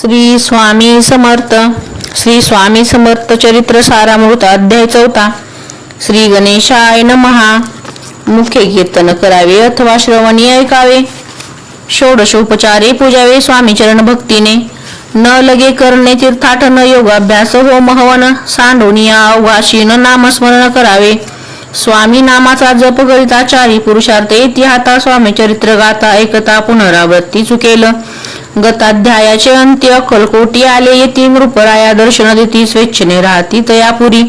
श्री स्वामी समर्थ श्री स्वामी समर्थ चरित्र सारामृत अध्याय चौथा. श्री गणेशाय नमहा मुख्य कीर्तन करावे अथवा श्रवणी ऐकावे. षोडशोपचारे पूजावे स्वामी चरण भक्तीने. न लगे करणे तीर्थाटन योगाभ्यास होम हवन सांडोनिया अवघाशीन नामस्मरण करावे. स्वामी नामाचा जप करिता चारी पुरुषार्थ इतिहाता स्वामी चरित्र गाता ऐकता पुनरावृत्ती चुकेल. गताध्यायाचे अंत्य कलकोटी आले येती नृपराया दर्शन देती स्वेच्छेने राहती तयापुरी.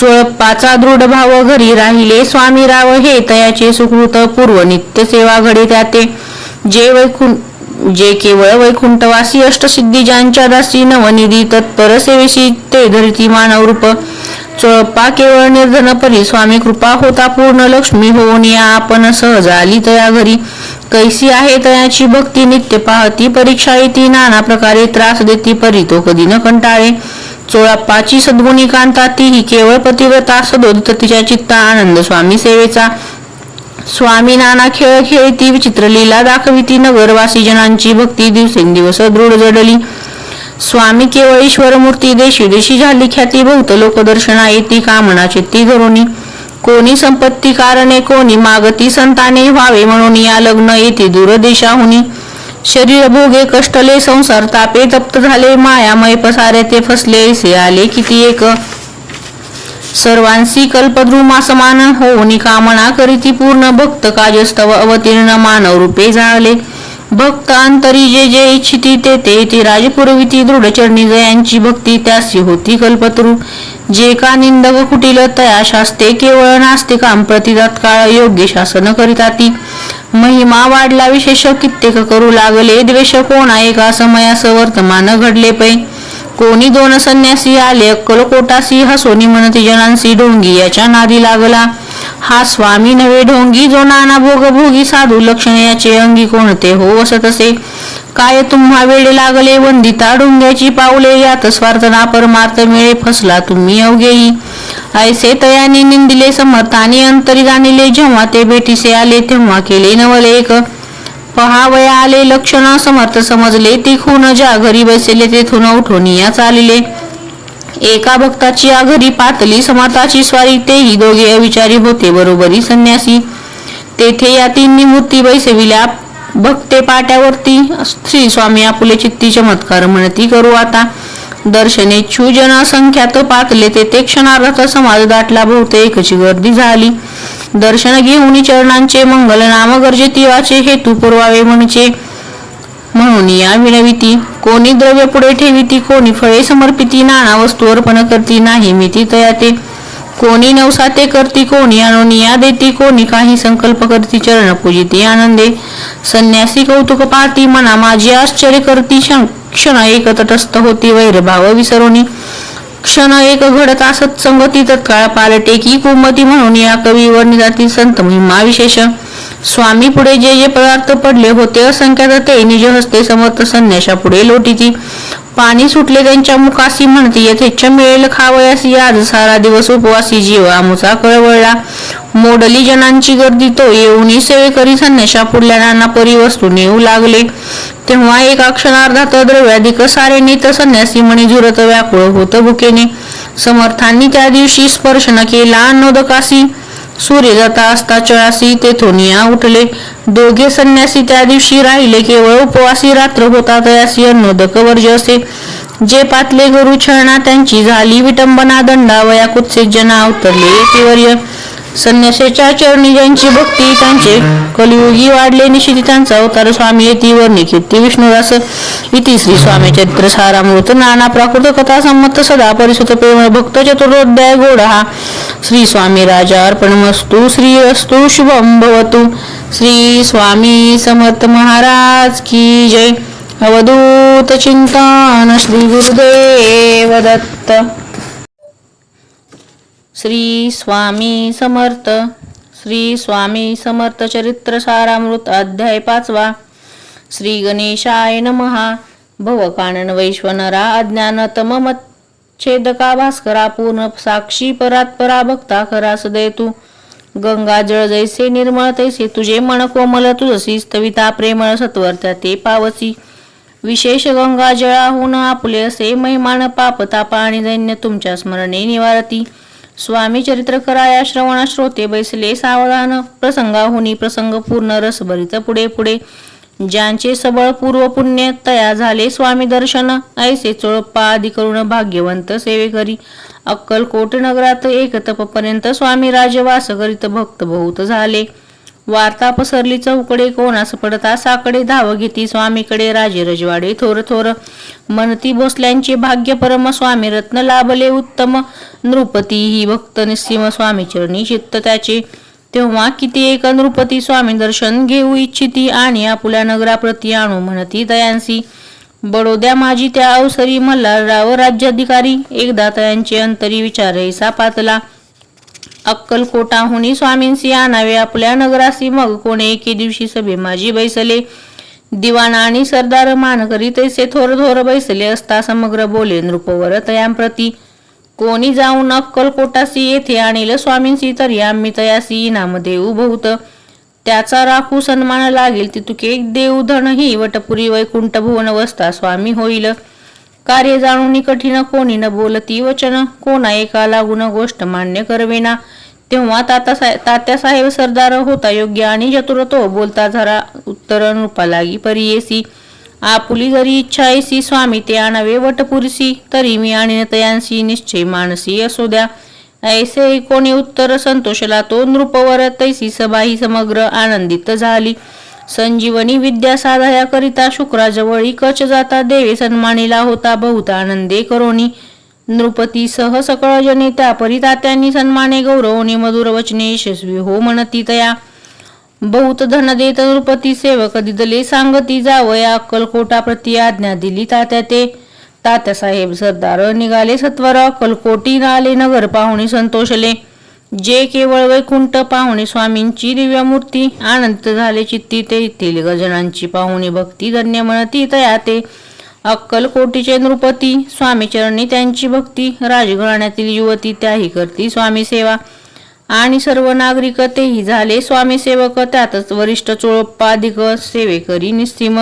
चोळप्पाचा दृढ भाव घरी राहिले स्वामी राव हे तयाचे सुकृत पूर्व नित्य सेवा घडी त्याते. जे वैकुंठ जे केवळ वैकुंठवासी अष्टसिद्धी ज्यांच्या दासी नवनिधी तत्पर सेवेशी ते धरती मानव चळपा केवळ निर्धनपरी स्वामी कृपा होता पूर्ण लक्ष्मी. होऊन या आपण सहज आली तया घरी. कैसी आहे तयाची भक्ती नित्य पाहती. परीक्षा येती नाना प्रकारे त्रास देती परी. तो कधी न कंटाळे. चोळप्पाची सद्गुणी कांता तीही केवळ पतिव्रता सदोदित तिच्या चित्ता आनंद स्वामी सेवेचा. स्वामी नाना खेळ खेळती विचित्र लीला दाखविती. नगरवासी जनांची भक्ती दिवसेंदिवस दृढ जडली. स्वामी केवळ ईश्वर मूर्ती देशी देशी झाली ख्याती बहुत लोक दर्शना येती कामना चित्ती धरुणी कोणी संपत्ती कारणे कोणी मागती संताने व्हावे म्हणून या लग्न येते दूरदेशाहुनी. शरीर भोगे कष्टले संसार तापे तप्त झाले मायामय पसारे ते फसले से आले किती एक. सर्वांसी कल्पद्रुमा समान होऊन कामना करीती पूर्ण भक्त काजस्तव अवतीर्ण मानव रूपे झाले भक्तांतरी जे जे इच्छिती ते ते ती राजपुरविती दृढचरणी जयांची भक्ती त्यासी होती कल्पतरू. जे का निंदक कुटील तया शास्ते केवळ नास्ते काम प्रति योग्य शासन करिता ती महिमा वाढला विशेष कित्येक करू लागले द्वेष कोणा एका समयास वर्तमान घडले पै. कोणी दोन संन्यासी आले अक्कलकोटासी हसोनी म्हणती जनांसी डोंगी याच्या नादी लागला. हा स्वामी नवे ढोंगी जो नाना भोग भोगी साधू लक्षण याचे अंगी कोणते हो वसत असे? काय तुम्हा वेळे लागले? वंदिता ढोंग्याची पावले यात स्वार्थना परमार्थ मिळे फसला तुम्ही अवघेही ऐसे तयाने निंदिले समर्थाने अंतरी जाणिले जेव्हा ते भेटीसे आले तेव्हा केले नवले एक पहावया आले लक्षण समर्थ समजले ती खून ज्या घरी बसले तेथून उठून या चालले. एका भक्ताची या घरी पातली समाताची स्वारी तेही दोघे अविचारी होते बरोबरी संन्यासी. तेथे या तिन्ही मूर्ती बैसविल्या. भक्ते पाट्यावरती श्री स्वामी आपुले चित्ती चमत्कार म्हणती करू आता. दर्शने जन संख्यात पातले ते क्षणार्थ समाज दाटला बहुतेकची गर्दी झाली. दर्शन घेऊन चरणांचे मंगल नाम गरजे तिवाचे हेतू पुरवावे म्हणजे म्हणून या विनविती कोणी द्रव्य पुढे ठेविती कोणी फळे समर्पिती नाना वस्तू अर्पण करती नाही मिती तयाते. कोणी नवसाते करती कोणी अनुनिया देती कोणी काही संकल्प करती चरण पूजिती आनंदे. संन्यासी कौतुक पाहती मना माझी आश्चर्य करती क्षण क्षण एक तटस्थ होती वैरभाव विसरोनी. क्षण एक घडत असत संगती तत्काळ पालटे की कुमती म्हणून या कवीवर निजाती संत महिमा विशेष. स्वामी पुढे जे जे पदार्थ पडले होते असंख्यात ते निज हस्ते समर्थ संन्याशा पुढे लोटीती. पाणी सुटले त्यांच्या मुखासी म्हणते यथेच्छ मिळेल खावयासी आज सारा दिवस उपवासी जीव आमुचा कळवळला. मोडली जनांची गर्दी तो येऊनी सेवेकरी संन्याशा पुढल्या नाना परी वस्तू नेऊ लागले. तेव्हा एका क्षणार्धात द्रव्याधिक सारे नीत संन्यासी मणी झुरत व्याकुळ होत भुकेने. समर्थांनी त्या दिवशी स्पर्श न केला अन्नोदकासी सूर्य जाता असता चळासी तेथून या उठले. दोघे संन्यासी त्या दिवशी राहिले. केवळ उपवासी रात्र होता तयासी अन्नोदक वर्ज असे. जे पातले गुरु छळणा त्यांची झाली. विटंबना दंडावया कुत्से जना अवतरले यतिवर्य संन्याशाच्या चरणी ज्यांची भक्ती त्यांचे कलियुगी वाढले निशिती त्यांचा अवतार स्वामी येती वर कीर्ती विष्णुदास इति श्री स्वामी चरित्र सारामृत नाना प्राकृत कथा संमत सदा परिसुत प्रेम भक्त चतुर्दोध्याय गोड. हा श्री स्वामी राजा अर्पणमस्तु श्री अस्तु शुभम भवतु. श्री स्वामी समर्थ महाराज की जय. अवधूत चिंतन श्री गुरुदेव दत्त. श्री स्वामी समर्थ. श्री स्वामी समर्थ चरित्र सारामृत अध्याय पाचवा. श्री गणेशाय नमहा भवकानन वैश्वनरा अज्ञान तम छेदका भास्करा पूर्ण साक्षी परात्परा भक्ता खरा सदय तू गंगा जळ जैसे निर्मळ तैसे तुझे मन कोमल तुझसी स्तविता प्रेमळ सत्वर ते पावसी. विशेष गंगा जळाहून आपले असे महिमान पाप ताप आणि दैन्य तुमच्या स्मरणे निवारती. स्वामी चरित्र कराया श्रवण श्रोते बैसले सावधान. प्रसंगाहुनी प्रसंग पूर्ण रसभरित पुढे पुढे. ज्यांचे सबळ पूर्व पुण्य तया झाले स्वामी दर्शन ऐसे चोळप्पा आदी करून भाग्यवंत सेवेकरी. अक्कलकोट नगरात एक तपपर्यंत स्वामी राजवास करीत भक्त बहुत झाले. वार्ता पसरली चौकडे कोणास पडता साकडे धाव घेती स्वामीकडे राजे रजवाडे थोर थोर. मनती भोसल्यांचे भाग्य परम स्वामी रत्न लाभले उत्तम. नृपती ही भक्त निस्सिम स्वामी चरणी चित्त त्याचे. तेव्हा किती एक नृपती स्वामी दर्शन घेऊ इच्छिती आणि आपुल्या नगराप्रती आणू म्हणती दयांसी. बडोद्या माझी त्या अवसरी मल्हारराव राज्याधिकारी. एकदा तयांचे अंतरी विचारे सापातला. अक्कलकोटाहुनी स्वामींसी आणावे आपल्या नगरासी मग कोणे? एके दिवशी सभे माझी बैसले. दिवाण आणि सरदार मानकरी तैसे थोर थोर बैसले असता समग्र बोले नृपवर तयांप्रती. कोणी जाऊन अक्कलकोटासी येथे आणील स्वामींसी तरी आम्ही तयासी. इनाम देऊ बहुत. त्याचा राखू सन्मान लागेल. तितुके देऊ धन ही वटपुरी वैकुंठ भुवन वसता स्वामी होईल. कार्य जाणून कठीण कोणी न बोलती वचन कोणा एका लागून गोष्ट मान्य करवेना. तेव्हा ताता तात्यासाहेब सरदार होता योग्य आणि चतुर तो बोलता झरा उत्तर नृपा लागी परियेसी आपुली जरी इच्छा येसी स्वामी ते आणावे वटपुरीसी तरी मी आणि तयांशी निश्चय मानसी असू द्या. ऐसे कोणी उत्तर संतोषला तो नृपवर तैसी सभा ही समग्र आनंदित झाली. संजीवनी विद्या साधया करिता शुक्राजवळी कच जाता देवे सन्मानिला होता बहुत आनंदे करोनी. नृपती सह सकळ जने त्या परितात्यांनी सन्माने गौरवने मधुर वचने यशस्वी हो म्हणती तया. बहुत धन देत नृपती सेवक दिदले सांगती जावया अक्कलकोटा प्रती आज्ञा दिली तात्या ते. तात्यासाहेब सरदार निघाले सत्वर अक्कलकोटी आले नगर पाहुणे संतोषले. जे केवळ वैकुंठ पाहुणे स्वामींची दिव्य मूर्ती आनंद झाले चित्ती ते येथील गजनांची पाहुणी भक्ती धन्य म्हणती तया ते. अक्कलकोटीचे नृपती स्वामी चरणी त्यांची भक्ती राजघराण्यातील युवती त्याही करती स्वामी सेवा. आणि सर्व नागरिक तेही झाले स्वामी सेवक त्यातच वरिष्ठ चोळप्पा अधिक सेवेकरी निस्तीम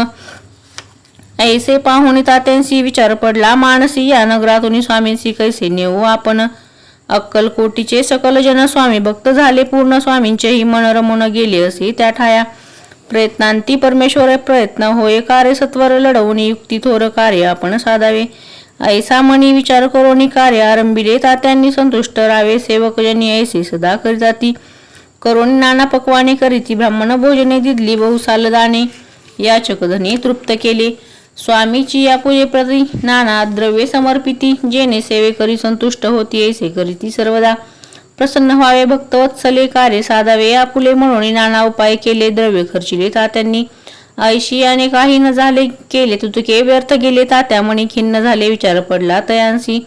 ऐसे पाहुणे तात्यांशी विचार पडला मानसी या नगरातून स्वामींशी कैसे नेऊ आपण? अक्कलकोटीचे सकल स्वामी भक्त झाले पूर्ण स्वामींचेही मन रमून गेले असे त्या ठाया. प्रयत्नांती परमेश्वर प्रयत्न होय कार्य सत्वर लढवून युक्ती थोर कार्य आपण साधावे. ऐसा मनी विचार करून कार्य आरंभिले तात्यांनी संतुष्ट राहावे सेवकजनी ऐसे सदा करिताती करून नाना पक्वाने करीती ब्राह्मण भोजने दिदली बहुसालदाने दाणे याचक तृप्त केले. स्वामीची या पूजेप्रती नाना द्रव्ये समर्पिती जेणे सेवेकरी संतुष्ट होती ऐसे करीती सर्वदा. प्रसन्न व्हावे भक्तवत्सले कार्य साधावे आपुले म्हणून नाना उपाय केले द्रव्य खर्चिले तात्यांनी ऐशी आणि काही न झाले केले तुतुके व्यर्थ गेले तात्या म्हणी खिन्न झाले विचार पडला तयांसी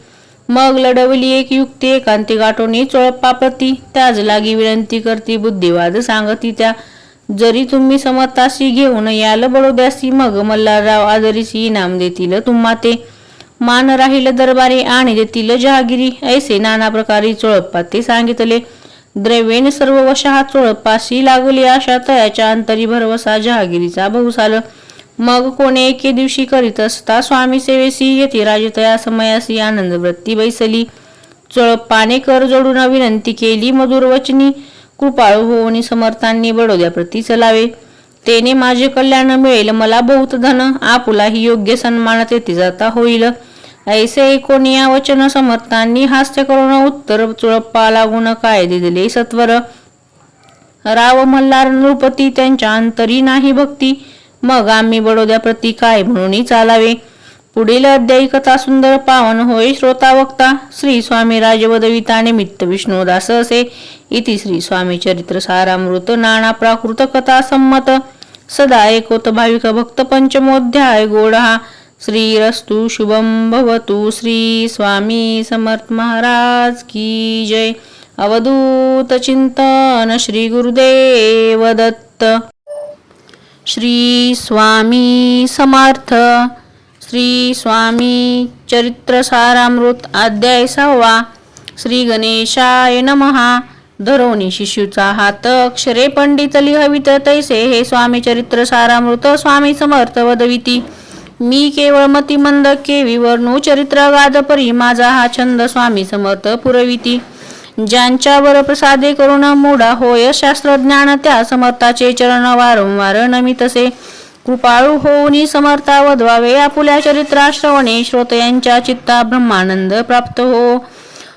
मग लढवली एक युक्ती एकांती गाठोनी चोळप्पाप्रती त्याज लागी विनंती करती बुद्धिवाद सांगती त्या. जरी तुम्ही समताशी घेऊन याल बडोद्यासी मग मल्हारराव आदरीशी इनाम देतील. तुम्हा ते मान राहील दरबारी आणि देतील जहागिरी ऐसे नाना प्रकारे चोळप्पा ते सांगितले. द्रव्येन सर्व वशहा चोळप्पाशी लागली अशा तयाच्या अंतरी भरवसा जहागिरीचा बहुसाल मग कोणे एके दिवशी करीत असता स्वामी सेवेसी येथे राजतया समयासी आनंद वृत्ती बैसली. चोळप्पाने कर जोडून विनंती केली मधुर वचनी कृपाळू होऊन समर्थांनी बडोद्याप्रती चलावे. तेने माझे कल्याण मिळेल मला बहुत धन आपुलाही योग्य सन्मान तेथे जाता होईल. ऐसे कोणी या वचन समर्थांनी हास्य करून उत्तर चुळप्पा लागून काय दिले सत्वर. राव मल्हार नृपती त्यांच्या अंतरी नाही भक्ती. मग आम्ही बडोद्याप्रती काय म्हणून चालावे? पुढील अध्यायी कथा सुंदर पावन होय श्रोता वक्ता श्री स्वामी राजवदविता निमित्त विष्णुदास असे. इति श्री स्वामी चरित्र सारामृत नाना प्राकृत कथा संमत. सदा एकोत भाविक भक्त पंचमोध्याय गोडहा. श्रीरस्तु शुभम भवतु श्री स्वामी समर्थ महाराज की जय. अवधूत चिंतन श्री गुरुदेव दत्त. श्री स्वामी समर्थ श्री स्वामी चरित्र सारामृत अध्याय सहावा. श्री गणेशाय नमहा धरोनी शिशूचा हात अक्षरे पंडित लिहवित. तैसे हे स्वामी चरित्र सारामृत स्वामी समर्थ वदविती. मी केवळ मतिमंद केवी वर्णू चरित्र गादपरी माझा हा छंद स्वामी समर्थ पुरविती. ज्यांच्यावर प्रसादे करुण मोडा होय शास्त्रज्ञान त्या समर्थाचे चरण वारंवार नमितसे. कृपाळू होऊनी समर्था वधवावे. आपुल्या चरित्राश्रवणे श्रोतयांच्या चित्ता ब्रह्मानंद प्राप्त हो.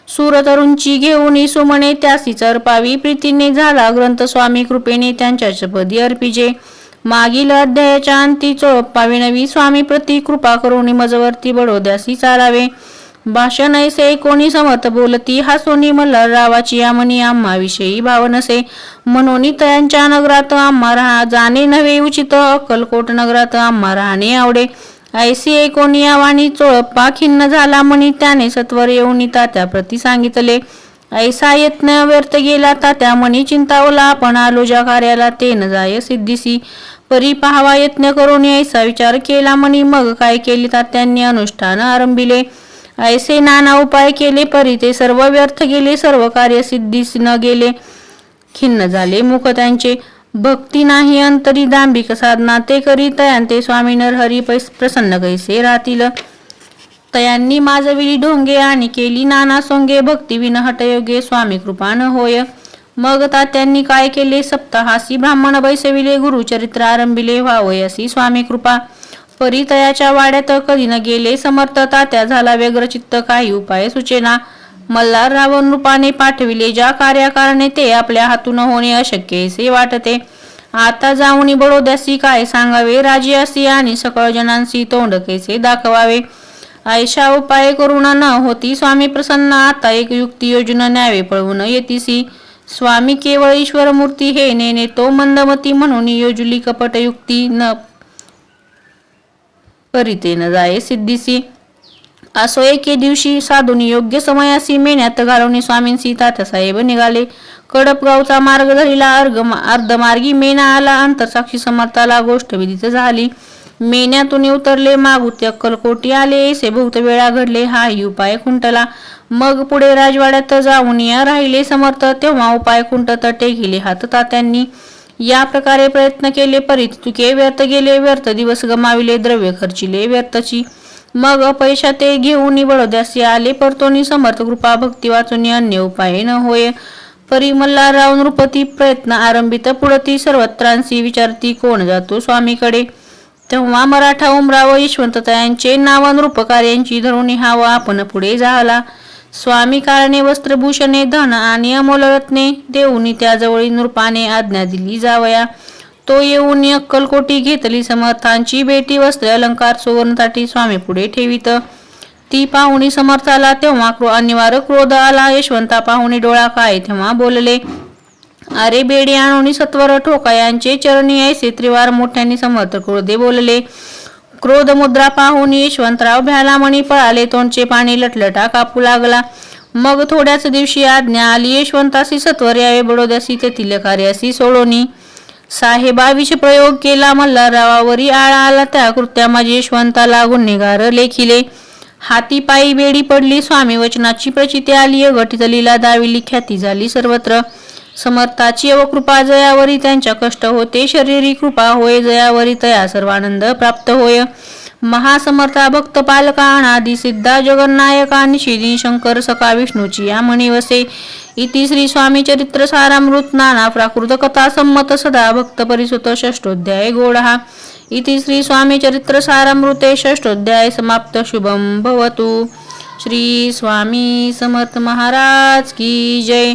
सुरतरुंची घेऊन सुमणे त्यासी चरपावी प्रीतीने झाला ग्रंथ स्वामी कृपेने त्यांच्या शपदी अर्पिजे. मागील अध्यायाच्या अंती चोळप्पावी नवी. स्वामी प्रती कृपा करून मजवरती बडोद्यासी चालावे. भाषण ऐसे कोणी समर्थ बोलती रावाची मल्हाररावाची आमनी आम्हाविषयी भाव नसे म्हणून तयांच्या नगरात आम्हा राहा जाणे नव्हे उचित अक्कलकोट नगरात आम्हा राहणे आवडे. ऐसी एकोणी आवाणी चोळप्पा खिन्न झाला म्हणी त्याने सत्वर येऊन तात्या प्रती सांगितले. ऐसा यत्न व्यर्थ गेला तात्या म्हणी चिंतावला आपण आलो ज्या कार्याला ते न जाय सिद्धीसी. परी पाहावा यत्न करून ऐसा विचार केला म्हणी मग काय केले तात्यांनी अनुष्ठान आरंभिले. ऐसे नाना उपाय केले परी ते सर्व व्यर्थ गेले सर्व कार्य सिद्धीस न गेले. खिन्न झाले मुख त्यांचे. भक्ती नाही अंतरी दांभिक साधना ते करी तयांते स्वामी नरहरी पैस प्रसन्न कैसे राहतील? तयांनी माजविली ढोंगे आणि केली नाना सोंगे. भक्ती विन हटयोगे स्वामी कृपा न होय. मग तात्यांनी काय केले? सप्ताहासी ब्राह्मण बैसविले गुरुचरित्र आरंभिले व्हावयसी स्वामी कृपा. परितयाच्या वाड्यात कधी न गेले समर्थ तात्या झाला व्यग्रचित्त काही उपाय सुचेना. मल्हार रावण रूपाने पाठविले. ज्या कार्याकारणे ते आपल्या हातून होणे अशक्य असे वाटते. आता जाऊनी बडोद्यासी काय सांगावे? राजियासी आणि सकळ जणांशी तोंड कैसे दाखवावे? आयशा उपाय करुण न होती स्वामी प्रसन्न. आता एक युक्ती योजना न्यावे पळवून येतीसी. स्वामी केवळ ईश्वर मूर्ती हे नेने तो मंदमती म्हणून योजुली कपट युक्ती न करीते न जाये सिद्धीसी. असो एके दिवशी साधूनी योग्य समयासी मेण्यात घालवणे स्वामींसी तात्यासाहेब निघाले. कडपगावचा मार्ग धरिला अर्ग अर्धमार्गी मेना आला अंतरसाक्षी समर्थाला गोष्ट विदित झाली. मेन्यातून उतरले मागुत्य अक्कलकोटी आले ऐसे बहुत वेळा घडले हा उपाय खुंटला. मग पुढे राजवाड्यात जाऊन या राहिले समर्थ तेव्हा उपाय खुंटत टेकिले हात तात्यांनी. या प्रकारे प्रयत्न केले परीत तुके व्यर्थ गेले व्यर्थ दिवस गमाविले द्रव्य खर्चिले व्यर्थची. मग अपयशा ते घेऊन बडोद्यासी आले परतोनी समर्थ कृपा भक्ती वाचून अन्य उपाय न होय. परी मल्हारराव नृपती प्रयत्न आरंभित पुढती सर्वत्रांशी विचारती कोण जातो स्वामीकडे? तेव्हा मराठा उमराव यशवंततायांचे नाव नृपकार्यांची धरून हावा आपण पुढे झाला स्वामी कारणे वस्त्रभूषणे धन आणि अमोलरत्ने देऊनी त्याजवळी नृपाने आज्ञा दिली जावया. तो येऊन अक्कलकोटी घेतली. समर्थांची बेटी वस्त्र अलंकार सुवर्णताटी स्वामी पुढे ठेवित. ती पाहुणी समर्थाला तेव्हा क्रो अनिवार्य क्रोध आला. यशवंता पाहुणी डोळा काय तेव्हा बोलले अरे बेडी आणून सत्वर ठोकायांचे चरणी ऐसे त्रिवार मोठ्याने समर्थ क्रोधे बोलले. क्रोध मुद्रा पाहून यशवंतराव भ्यालामणी पळाले तोंडचे पाणी लटलटा कापू लागला. मग थोड्याच दिवशी आज्ञा आली यशवंतासी सत्वर यावे बडोद्यासी तेथील कार्यासी सोडोनी. साहेबा विष प्रयोग केला मल्हाररावावरी आळा आला त्या कृत्या माझी यशवंताला गुन्हेगार लेखिले. हाती पायी बेडी पडली स्वामी वचनाची प्रचिती आली घटितलीला दाविली ख्याती झाली सर्वत्र. समर्थाची व कृपा जयावरी त्यांच्या कष्ट होते. शरीरी कृपा होय जयावरी तया सर्वानंद प्राप्त होय. महासमर्था भक्त पालका अनादि सिद्धा जगन्नायका निशिदी शंकर सका विष्णूची या म्हणी वसे. इति श्री स्वामी चरित्र सारामृत नाना प्राकृत कथा संमत सदा भक्त परिसुत षष्टोध्याय गोडहा. इति श्री स्वामी चरित्र सारामृते षष्टोध्याय समाप्त. शुभम भवतु. श्री स्वामी समर्थ महाराज की जय.